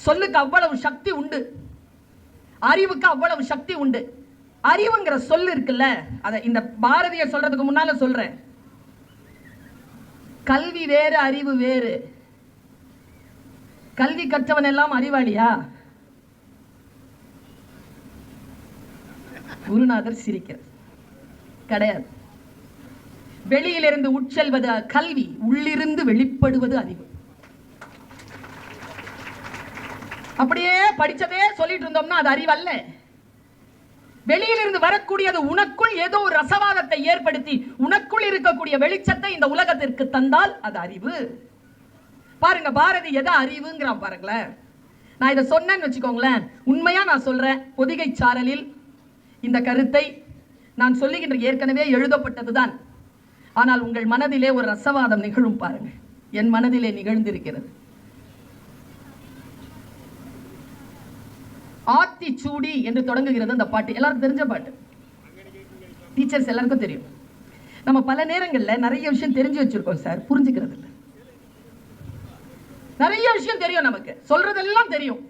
சொல்லுக்கு அவ்வளவு சக்தி உண்டு. அறிவுக்கு அவ்வளவு சக்தி உண்டு. அறிவுங்கிற சொல் இருக்குல்ல அதை இந்த பாரதியை சொல்றதுக்கு முன்னால சொல்றேன். கல்வி வேறு அறிவு வேறு. கல்வி கற்றவன் எல்லாம் அறிவாளியா? குருநாதர் சிரிக்கிறார். கிடையாது. வெளியிலிருந்து உட்செல்வது கல்வி உள்ளிருந்து வெளிப்படுவது அறிவு. அப்படியே படிச்சதே சொல்லிட்டு இருந்தோம்னா அது அறிவல்ல. வெளியிலிருந்து வரக்கூடியது உனக்குள் ஏதோ ஒரு ரசவாதத்தை ஏற்படுத்தி உனக்குள் இருக்கக்கூடிய வெளிச்சத்தை இந்த உலகத்திற்கு தந்தால் அது அறிவு. பாருங்க பாரதி எதை அறிவுங்கிறான் பாருங்களேன். நான் இதை சொன்னேன்னு வச்சுக்கோங்களேன். உண்மையா நான் சொல்றேன் பொதிகை சாரலில் இந்த கருத்தை நான் சொல்லுகின்ற ஏற்கனவே எழுதப்பட்டதுதான். ஆனால் உங்கள் மனதிலே ஒரு ரசவாதம் நிகழும் பாருங்க. என் மனதிலே நிகழ்ந்திருக்கிறது. ஆத்திச்சூடி என்று தொடங்குகிறது அந்த பாட்டு. எல்லாருக்கும் தெரிஞ்ச பாட்டு. டீச்சர்ஸ் எல்லாருக்கும் தெரியும். நம்ம பல நேரங்களில் நிறைய விஷயம் தெரிஞ்சு வச்சிருக்கோம் சார். புரிஞ்சுக்கிறது நிறைய விஷயம் தெரியும் நமக்கு. சொல்றதெல்லாம் தெரியும்.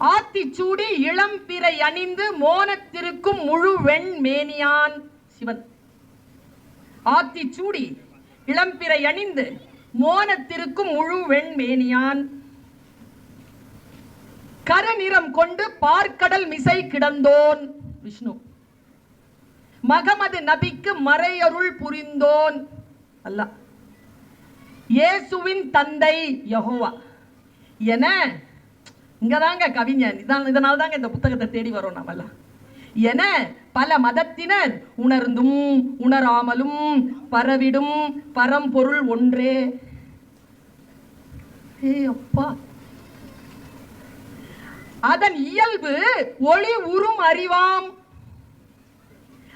ஆத்திச்சூடி இளம்பிறை அணிந்து மோனத்திருக்கும் முழு வெண் மேனியான் சிவன். ஆத்திச்சூடி இளம்பிறை அணிந்து மோனத்திருக்கும் முழு வெண் மேனியான் கரநிறம் கொண்டு பார்க்கடல் மிசை கிடந்தோன். விஷ்ணு. மகமது நபிக்கு மறையருள் புரிந்தோன். அல்லாஹ் இயேசுவின் தந்தை யகுவா. என இங்கதாங்க கவிஞன். இதான் இதனால தாங்க இந்த புத்தகத்தை தேடி வரோம் நாமெல்லாம் என பல மதத்தினர் உணர்ந்தும் உணராமலும் பரவிடும் பரம்பொருள் ஒன்றே. ஏ அப்பா. அதன் இயல்பு ஒளி உறும் அறிவாம்.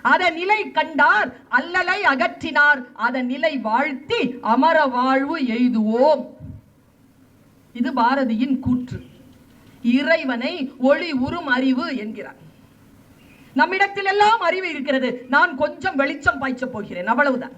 அதன் நிலை கண்டார் அல்லலை அகற்றினார். அதன் நிலை வாழ்த்தி அமர வாழ்வு எய்துவோம். இது பாரதியின் கூற்று. இறைவனை ஒளி உறும் அறிவு என்கிறார். நம்மிடத்தில் எல்லாம் அறிவு இருக்கிறது. நான் கொஞ்சம் வெளிச்சம் பாய்ச்ச போகிறேன். அவ்வளவுதான்.